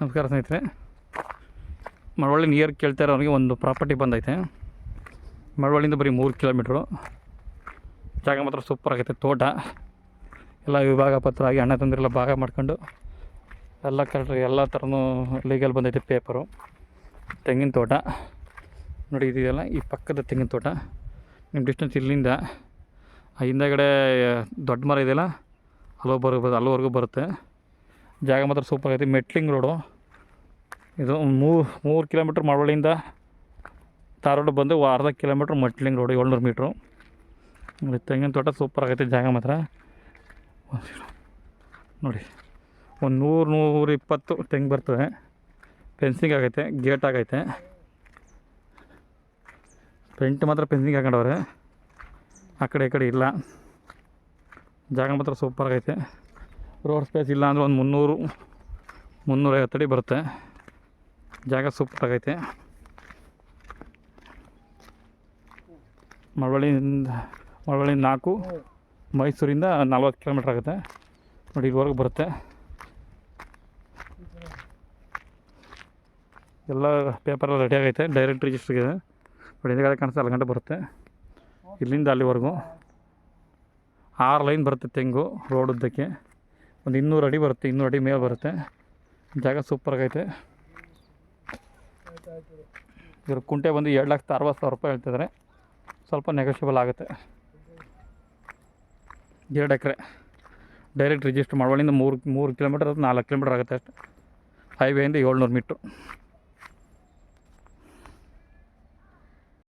ನಮಸ್ಕಾರ ಸ್ನೇಹಿತರೆ. ಮಳವಳ್ಳಿ ನಿಯರ್ ಕೇಳ್ತಾ ಇರೋರಿಗೆ ಒಂದು ಪ್ರಾಪರ್ಟಿ ಬಂದೈತೆ. ಮಳವಳ್ಳಿಯಿಂದ ಬರೀ ಮೂರು ಕಿಲೋಮೀಟ್ರು ಜಾಗ ಮಾತ್ರ ಸೂಪರ್ ಆಗೈತೆ, ತೋಟ. ಎಲ್ಲ ವಿಭಾಗ ಪತ್ರ ಆಗಿ ಅಣ್ಣ ತಂದಿರೆಲ್ಲ ಭಾಗ ಮಾಡ್ಕೊಂಡು ಎಲ್ಲ ಕರೆಕ್ಟ್ ಎಲ್ಲ ಥರನೂ ಲೀಗಲ್ ಬಂದೈತೆ ಪೇಪರು ತೆಂಗಿನ ತೋಟ. ನೋಡಿ ಇದೆಯಲ್ಲ, ಈ ಪಕ್ಕದ ತೆಂಗಿನ ತೋಟ. ನಿಮ್ಮ ಡಿಸ್ಟೆನ್ಸ್ ಇಲ್ಲಿಂದ ಹಿಂದಗಡೆ ದೊಡ್ಡ ಮರ ಇದೆಯಲ್ಲ ಅಲ್ಲೋ ಬರ್ಬೋದು ಅಲ್ಲೋವರೆಗೂ ಬರುತ್ತೆ. ಜಾಗ ಮಾತ್ರ ಸೂಪರ್ ಆಗೈತಿ ಮೆಟ್ಲಿಂಗ್ ರೋಡು. ಇದು ಮೂರು ಮೂರು ಕಿಲೋಮೀಟ್ರ್ ಮಳವಳ್ಳಿಯಿಂದ ಧಾರವಾಡ ಬಂದು ಅರ್ಧ ಕಿಲೋಮೀಟ್ರ್ ಮೆಟ್ಲಿಂಗ್ ರೋಡು, ಏಳ್ನೂರು ಮೀಟ್ರು. ತೆಂಗಿನ ತೋಟ ಸೂಪರ್ ಆಗೈತೆ ಜಾಗ ಮಾತ್ರ. ನೋಡಿ, ಒಂದು ನೂರು, ನೂರ ಇಪ್ಪತ್ತು ತೆಂಗು ಬರ್ತದೆ. ಫೆನ್ಸಿಂಗ್ ಆಗೈತೆ, ಗೇಟ್ ಆಗೈತೆ. ಫ್ರಂಟ್ ಮಾತ್ರ ಫೆನ್ಸಿಂಗ್ ಹಾಕೊಂಡವ್ರೆ. ಆ ಕಡೆ, ಈ ಕಡೆ ಇಲ್ಲ. ಜಾಗ ಮಾತ್ರ ಸೂಪರ್ ಆಗೈತೆ. ರೋಡ್ ಸ್ಪೇಸ್ ಇಲ್ಲ ಅಂದ್ರೆ ಒಂದು ಮುನ್ನೂರು, ಮುನ್ನೂರೈವತ್ತು ಅಡಿ ಬರುತ್ತೆ. ಜಾಗ ಸೂಪರ್ ಆಗೈತೆ. ಮಳವಳ್ಳಿಯಿಂದ ಮಳವಳ್ಳಿಯಿಂದ ನಾಲ್ಕು, ಮೈಸೂರಿಂದ ನಲ್ವತ್ತು ಕಿಲೋಮೀಟ್ರ್ ಆಗುತ್ತೆ. ನೋಡಿ ಇಲ್ಲಿವರೆಗೂ ಬರುತ್ತೆ. ಎಲ್ಲ ಪೇಪರೆಲ್ಲ ರೆಡಿ ಆಗೈತೆ. ಡೈರೆಕ್ಟ್ ರಿಜಿಸ್ಟ್ರಿಗೆ ನೋಡಿ ಹಿಂದೆ ಕಾಣಿಸ್ತಾ ಅಲ್ಲಿ ಗಂಟೆ ಬರುತ್ತೆ. ಇಲ್ಲಿಂದ ಅಲ್ಲಿವರೆಗೂ. ಆರು ಲೈನ್ ಬರುತ್ತೆ ತೆಂಗು ರೋಡ್ ಉದ್ದಕ್ಕೆ. ಒಂದು ಇನ್ನೂರು ಅಡಿ ಬರುತ್ತೆ, ಇನ್ನೂರು ಅಡಿ ಮೇಲೆ ಬರುತ್ತೆ. ಜಾಗ ಸೂಪರ್ ಆಗೈತೆ. ಇದ್ರ ಕುಂಟೆ ಬಂದು ಎರಡು ಲಕ್ಷದ ಅರವತ್ತು ಸಾವಿರ ರೂಪಾಯಿ ಹೇಳ್ತಿದ್ದಾರೆ ಸ್ವಲ್ಪ ನೆಗೋಷಿಯಬಲ್ ಆಗುತ್ತೆ. ಎರಡು ಎಕರೆ. ಡೈರೆಕ್ಟ್ ರಿಜಿಸ್ಟರ್ ಮಾಡುವಳಿಂದ ಮೂರು ಮೂರು ಕಿಲೋಮೀಟರ್ ನಾಲ್ಕು ಕಿಲೋಮೀಟರ್ ಆಗುತ್ತೆ ಅಷ್ಟೆ. ಹೈವೇಯಿಂದ ಏಳ್ನೂರು ಮೀಟ್ರು